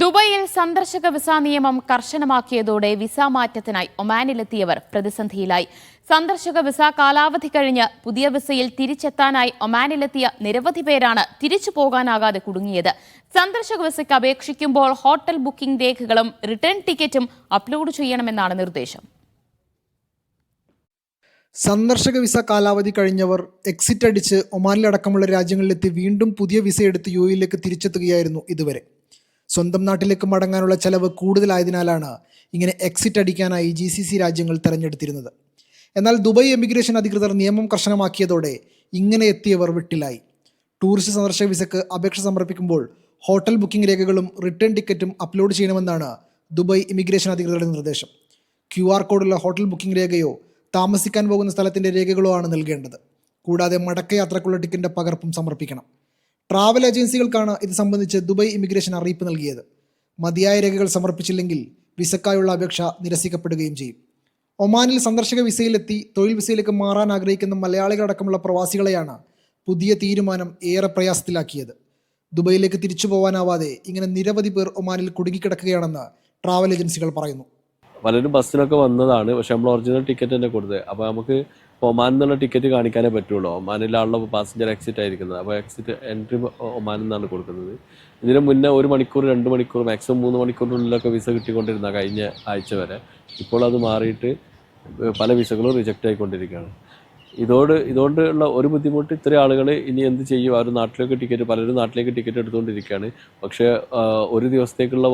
ദുബൈയിൽ സന്ദർശക വിസ നിയമം കർശനമാക്കിയതോടെ വിസ മാറ്റത്തിനായി ഒമാനിലെത്തിയവർ പ്രതിസന്ധിയിലായി. സന്ദർശക വിസ കാലാവധി കഴിഞ്ഞ് പുതിയ വിസയിൽ തിരിച്ചെത്താനായി ഒമാനിലെത്തിയ നിരവധി പേരാണ് തിരിച്ചു പോകാനാകാതെ കുടുങ്ങിയത്. സന്ദർശക വിസയ്ക്ക് അപേക്ഷിക്കുമ്പോൾ ഹോട്ടൽ ബുക്കിംഗ് രേഖകളും റിട്ടേൺ ടിക്കറ്റും അപ്ലോഡ് ചെയ്യണമെന്നാണ് നിർദ്ദേശം. സന്ദർശക വിസ കാലാവധി കഴിഞ്ഞവർ എക്സിറ്റ് അടിച്ച് ഒമാനിലടക്കമുള്ള രാജ്യങ്ങളിലെത്തി വീണ്ടും പുതിയ വിസ എടുത്ത് യു എയിലേക്ക് തിരിച്ചെത്തുകയായിരുന്നു ഇതുവരെ. സ്വന്തം നാട്ടിലേക്ക് മടങ്ങാനുള്ള ചെലവ് കൂടുതലായതിനാലാണ് ഇങ്ങനെ എക്സിറ്റ് അടിക്കാനായി ജി സി സി രാജ്യങ്ങൾ തെരഞ്ഞെടുത്തിരുന്നത്. എന്നാൽ ദുബായ് എമിഗ്രേഷൻ അധികൃതർ നിയമം കർശനമാക്കിയതോടെ ഇങ്ങനെ എത്തിയവർ വിട്ടിലായി. ടൂറിസ്റ്റ് സന്ദർശക വിസക്ക് അപേക്ഷ സമർപ്പിക്കുമ്പോൾ ഹോട്ടൽ ബുക്കിംഗ് രേഖകളും റിട്ടേൺ ടിക്കറ്റും അപ്ലോഡ് ചെയ്യണമെന്നാണ് ദുബായ് ഇമിഗ്രേഷൻ അധികൃതരുടെ നിർദ്ദേശം. ക്യു ആർ കോഡുള്ള ഹോട്ടൽ ബുക്കിംഗ് രേഖയോ താമസിക്കാൻ പോകുന്ന സ്ഥലത്തിന്റെ രേഖകളോ ആണ് നൽകേണ്ടത്. കൂടാതെ മടക്കയാത്രക്കുള്ള ടിക്കറ്റിന്റെ പകർപ്പും സമർപ്പിക്കണം. ട്രാവൽ ഏജൻസികൾക്കാണ് ഇത് സംബന്ധിച്ച് ദുബായ് ഇമിഗ്രേഷൻ അറിയിപ്പ് നൽകിയത്. മതിയായ രേഖകൾ സമർപ്പിച്ചില്ലെങ്കിൽ വിസക്കായുള്ള അപേക്ഷ നിരസിക്കപ്പെടുകയും ചെയ്യും. ഒമാനിൽ സന്ദർശക വിസയിലെത്തി തൊഴിൽ വിസയിലേക്ക് മാറാൻ ആഗ്രഹിക്കുന്ന മലയാളികളടക്കമുള്ള പ്രവാസികളെയാണ് പുതിയ തീരുമാനം ഏറെ പ്രയാസത്തിലാക്കിയത്. ദുബൈയിലേക്ക് തിരിച്ചു പോകാനാവാതെ ഇങ്ങനെ നിരവധി പേർ ഒമാനിൽ കുടുങ്ങിക്കിടക്കുകയാണെന്ന് ട്രാവൽ ഏജൻസികൾ പറയുന്നു. പലരും ബസ്സിനൊക്കെ വന്നതാണ്. പക്ഷെ നമ്മൾ ഒറിജിനൽ ടിക്കറ്റ് തന്നെ കൊടുത്തത്. അപ്പോൾ നമുക്ക് ഒമാൻ എന്നുള്ള ടിക്കറ്റ് കാണിക്കാനേ പറ്റുള്ളൂ. ഒമാനിലാണല്ലോ പാസഞ്ചർ എക്സിറ്റ് ആയിരിക്കുന്നത്. അപ്പോൾ എക്സിറ്റ് എൻട്രി ഒമാൻ എന്നാണ് കൊടുക്കുന്നത്. ഇതിന് മുന്നേ ഒരു മണിക്കൂർ രണ്ട് മണിക്കൂർ മാക്സിമം മൂന്ന് മണിക്കൂറിനുള്ളിലൊക്കെ വിസ കിട്ടിക്കൊണ്ടിരുന്ന കഴിഞ്ഞ ആഴ്ച വരെ ഇപ്പോൾ അത് മാറിയിട്ട് പല വിസകളും റിജക്റ്റ് ആയിക്കൊണ്ടിരിക്കുകയാണ്. ഇതോട് ഇതുകൊണ്ടുള്ള ഒരു ബുദ്ധിമുട്ട് ഇത്രയും ആളുകൾ ഇനി എന്ത് ചെയ്യും? അവർ നാട്ടിലേക്ക് ടിക്കറ്റ് പലരും നാട്ടിലേക്ക് ടിക്കറ്റ് എടുത്തുകൊണ്ടിരിക്കുകയാണ്. പക്ഷേ ഒരു ദിവസത്തേക്കുള്ള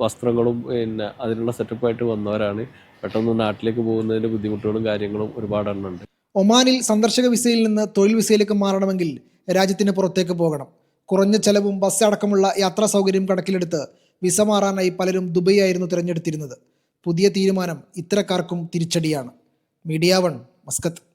വസ്ത്രങ്ങളും പിന്നെ അതിനുള്ള സെറ്റപ്പായിട്ട് വന്നവരാണ്. പെട്ടെന്ന് നാട്ടിലേക്ക് പോകുന്നതിന്റെ ബുദ്ധിമുട്ടുകളും കാര്യങ്ങളും ഒരുപാട് എണ്ണം ഉണ്ട് ഒമാനിൽ സന്ദർശക വിസയിൽ നിന്ന് തൊഴിൽ വിസയിലേക്ക് മാറണമെങ്കിൽ രാജ്യത്തിന് പുറത്തേക്ക് പോകണം. കുറഞ്ഞ ചെലവും ബസ് അടക്കമുള്ള യാത്രാ സൗകര്യം കണക്കിലെടുത്ത് വിസ മാറാനായി പലരും ദുബൈ ആയിരുന്നു തിരഞ്ഞെടുത്തിരുന്നത്. പുതിയ തീരുമാനം ഇത്തരക്കാർക്കും തിരിച്ചടിയാണ്. Media one Muscat.